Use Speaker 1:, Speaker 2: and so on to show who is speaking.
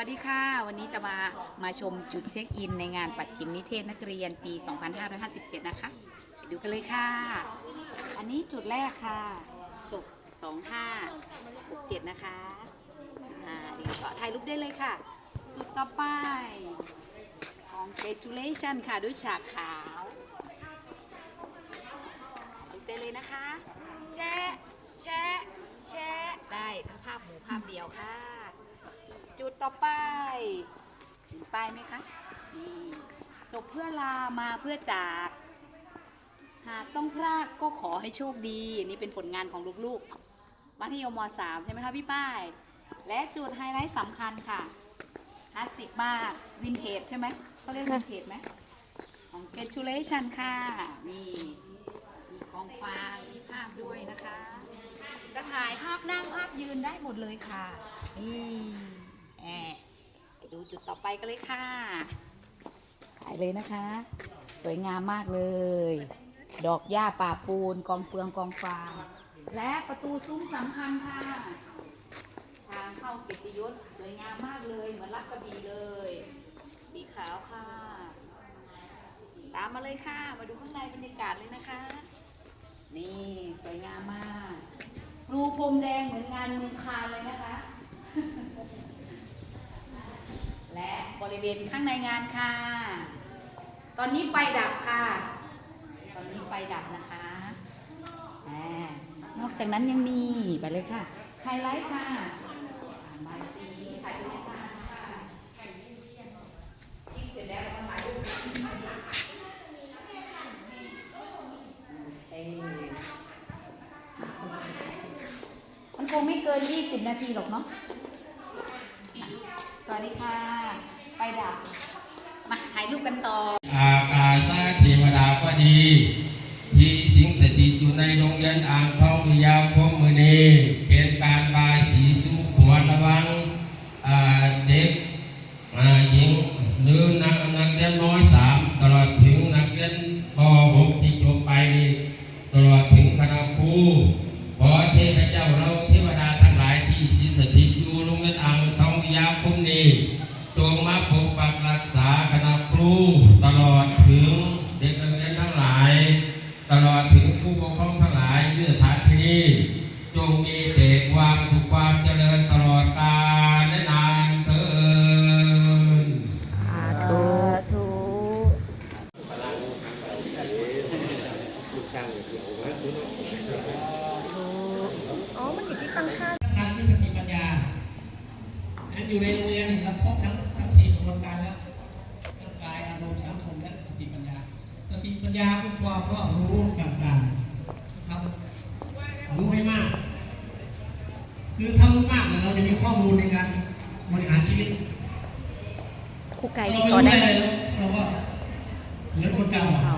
Speaker 1: วัสดีค่ะ วันนี้จะมามาชมจุดเช็คอินในงานปัดชิมนิเทศนักเรียนปี 2557 นะคะไปดูกันเลยค่ะ อันนี้จุดแรกค่ะจบ2567 นะคะอ่าเดี๋ยวก็ถ่ายรูปได้เลยค่ะ จุดต่อไป congratulation ค่ะด้วยฉากขาวถ่ายรูได้เลยนะคะ แชะแชะแชะได้ทั้งภาพหมูภาพเดียวค่ะ ต่อไปเห็นป้ายไหมคะนี่จบเพื่อลามาเพื่อจาก หากต้องพลาดก็ขอให้โชคดีอันนี่เป็นผลงานของลูกๆ มัธยมม .3 ใช่ไหมคะพี่ป้าย และจุดไฮไลท์สำคัญค่ะคลาสสิกมากวินเทจใช่ไหมเขาเรียกวินเทจไหมของ Congratulation ค่ะนี่มีกองฟางมีภาพด้วยนะคะ จะถ่ายภาพนั่งภาพยืนได้หมดเลยค่ะนี่แอบไปดู จุดต่อไปกันเลยค่ะถ่ายเลยนะคะ สวยงามมากเลย ดอกหญ้าป่าปูนกองเฟืองกองฟางและประตูซุ้มสำคัญค่ะ ทางเข้าเกียรติยศสวยงามมากเลยเหมือนรักกระบี่เลย สีขาวค่ะ ตามมาเลยค่ะ มาดูข้างในบรรยากาศเลยนะคะ นี่สวยงามมากรูพรมแดงเหมือนงานเมืองคานเลยนะคะ และบริเวณข้างในงานค่ะ ตอนนี้ไฟดับค่ะ ตอนนี้ไฟดับนะคะนอกจากนั้นยังมีไปเลยค่ะ ไฮไลท์ค่ะมาสีถ่ายรูปค่ะยิ่เสร็จแล้วก็ถ่าดูมันคงไม่เกิน 20 นาทีหรอกเนาะ สวัสดีค่ะ ไฟดับมาถ่ายรูปกันต่อ
Speaker 2: อากาศเทวดาก็ดี ที่สิงสถิตอยู่ในโรงเรียนอ่างทองวิทยาคมมือนีเป็นการบายสีสุขหัวระวังเด็กหญิงหรือนักนักเรียนน้อยสามตลอดถึงนักเรียนป .6 ที่จบไปดีตลอดถึงคณะครู งมีแต่ความสุขความเจริญตลอดกาลและนานเถิด
Speaker 3: การคือสติปัญญาอันอยู่ในโรงเรียนเห็นเราครบทั้งทั้งสี่กระบวนการแล้วร่างกายอารมณ์สังคมและสติปัญญา สติปัญญาคือความรอบรู้ต่างๆนะครับรู้ให้มาก คือถ้ารู้มากเนี่ยเราจะมีข้อมูลในการบริหารชีวิต
Speaker 1: ครูไก่
Speaker 3: เรา
Speaker 1: นี่
Speaker 3: ไม่
Speaker 1: ต่อ
Speaker 3: รู้
Speaker 1: ได้
Speaker 3: ได้
Speaker 1: ไหม
Speaker 3: เลยแล้วเราก็เหมือนคนเก่าอะ
Speaker 1: เอา